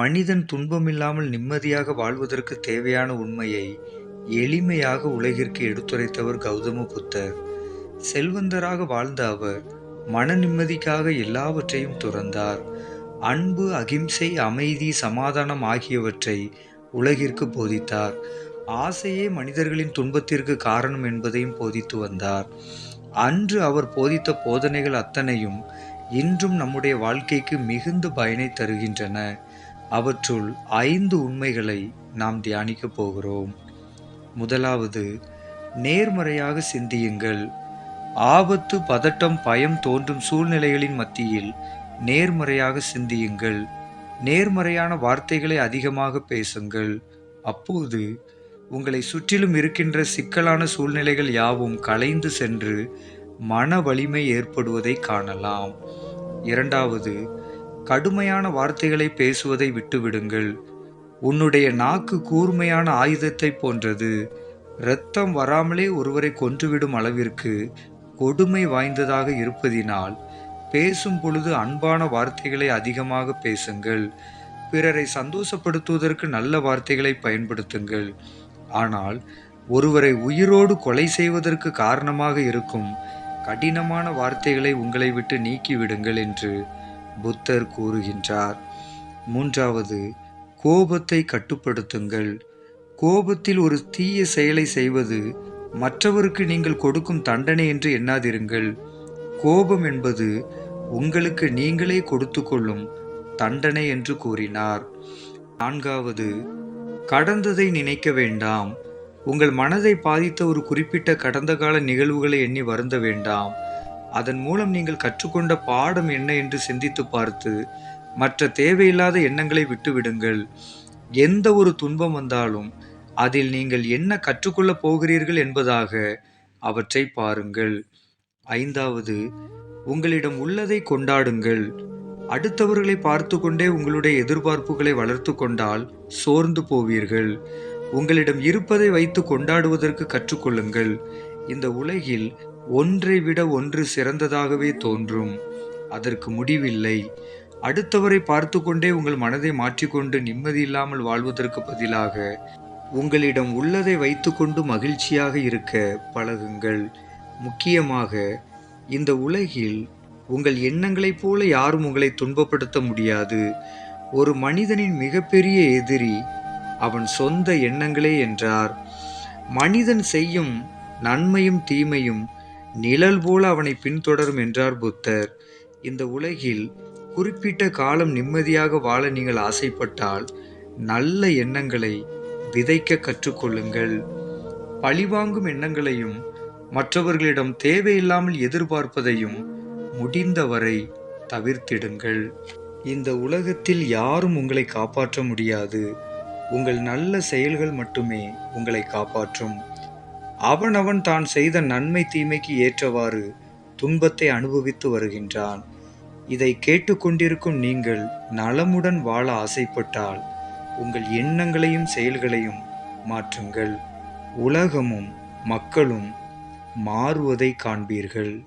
மனிதன் துன்பமில்லாமல் நிம்மதியாக வாழ்வதற்கு தேவையான உண்மையை எளிமையாக உலகிற்கு எடுத்துரைத்தவர் கௌதம புத்தர் செல்வந்தராக வாழ்ந்த அவர் மன நிம்மதிக்காக எல்லாவற்றையும் துறந்தார். அன்பு அகிம்சை அமைதி சமாதானம் ஆகியவற்றை உலகிற்கு போதித்தார். ஆசையே மனிதர்களின் துன்பத்திற்கு காரணம் என்பதையும் போதித்து வந்தார். அன்று அவர் போதித்த போதனைகள் அத்தனையும் இன்றும் நம்முடைய வாழ்க்கைக்கு மிகுந்த பயனை தருகின்றன. அவற்றுள் ஐந்து உண்மைகளை நாம் தியானிக்கப் போகிறோம். முதலாவது நேர்மறையாக சிந்தியுங்கள். ஆபத்து பதட்டம் பயம் தோன்றும் சூழ்நிலைகளின் மத்தியில் நேர்மறையாக சிந்தியுங்கள். நேர்மறையான வார்த்தைகளை அதிகமாக பேசுங்கள். அப்போது உங்களை சுற்றிலும் இருக்கின்ற சிக்கலான சூழ்நிலைகள் யாவும் கலைந்து சென்று மன வலிமை ஏற்படுவதை காணலாம். இரண்டாவது கடுமையான வார்த்தைகளை பேசுவதை விட்டுவிடுங்கள். உன்னுடைய நாக்கு கூர்மையான ஆயுதத்தை போன்றது. இரத்தம் வராமலே ஒருவரை கொன்றுவிடும் அளவிற்கு கொடுமை வாய்ந்ததாக இருப்பதினால் பேசும் பொழுது அன்பான வார்த்தைகளை அதிகமாக பேசுங்கள். பிறரை சந்தோஷப்படுத்துவதற்கு நல்ல வார்த்தைகளை பயன்படுத்துங்கள். ஆனால் ஒருவரை உயிரோடு கொலை செய்வதற்கு காரணமாக இருக்கும் கடினமான வார்த்தைகளை உங்களை விட்டு நீக்கிவிடுங்கள் என்று புத்தர் கூறுகின்றார். மூன்றாவது கோபத்தை கட்டுப்படுத்துங்கள். கோபத்தில் ஒரு தீய செயலை செய்வது மற்றவருக்கு நீங்கள் கொடுக்கும் தண்டனை என்று எண்ணாதிருங்கள். கோபம் என்பது உங்களுக்கு நீங்களே கொடுத்து கொள்ளும் தண்டனை என்று கூறினார். நான்காவது கடந்ததை நினைக்க வேண்டாம். உங்கள் மனதை பாதித்த ஒரு குறிப்பிட்ட கடந்த கால நிகழ்வுகளை எண்ணி வருந்த வேண்டாம். அதன் மூலம் நீங்கள் கற்றுக்கொண்ட பாடம் என்ன என்று சிந்தித்து பார்த்து மற்ற தேவையில்லாத எண்ணங்களை விட்டுவிடுங்கள். எந்த ஒரு துன்பம் வந்தாலும் அதில் நீங்கள் என்ன கற்றுக்கொள்ளப் போகிறீர்கள் என்பதாக அவற்றை பாருங்கள். ஐந்தாவது உங்களிடம் உள்ளதை கொண்டாடுங்கள். அடுத்தவர்களை பார்த்து கொண்டே உங்களுடைய எதிர்பார்ப்புகளை வளர்த்து கொண்டால் சோர்ந்து போவீர்கள். உங்களிடம் இருப்பதை வைத்து கொண்டாடுவதற்கு கற்றுக்கொள்ளுங்கள். இந்த உலகில் ஒன்றை விட ஒன்று சிறந்ததாகவே தோன்றும். அதற்கு முடிவில்லை. அடுத்தவரை பார்த்து கொண்டே உங்கள் மனதை மாற்றிக்கொண்டு நிம்மதி இல்லாமல் வாழ்வதற்கு பதிலாக உங்களிடம் உள்ளதை வைத்துக்கொண்டு மகிழ்ச்சியாக இருக்க பழகுங்கள். முக்கியமாக இந்த உலகில் உங்கள் எண்ணங்களைப் போல யாரும் உங்களை துன்பப்படுத்த முடியாது. ஒரு மனிதனின் மிகப்பெரிய எதிரி அவன் சொந்த எண்ணங்களே என்றார். மனிதன் செய்யும் நன்மையும் தீமையும் நிழல் போல அவனை பின்தொடரும் என்றார் புத்தர். இந்த உலகில் குறிப்பிட்ட காலம் நிம்மதியாக வாழ நீங்கள் ஆசைப்பட்டால் நல்ல எண்ணங்களை விதைக்க கற்றுக்கொள்ளுங்கள். பழிவாங்கும் எண்ணங்களையும் மற்றவர்களிடம் தேவையில்லாமல் எதிர்பார்ப்பதையும் முடிந்தவரை தவிர்த்திடுங்கள். இந்த உலகத்தில் யாரும் உங்களை காப்பாற்ற முடியாது. உங்கள் நல்ல செயல்கள் மட்டுமே உங்களை காப்பாற்றும். அவனவன் தான் செய்த நன்மை தீமைக்கு ஏற்றவாறு துன்பத்தை அனுபவித்து வருகின்றான். இதை கேட்டுக்கொண்டிருக்கும் நீங்கள் நலமுடன் வாழ ஆசைப்பட்டால் உங்கள் எண்ணங்களையும் செயல்களையும் மாற்றுங்கள். உலகமும் மக்களும் மாறுவதை காண்பீர்கள்.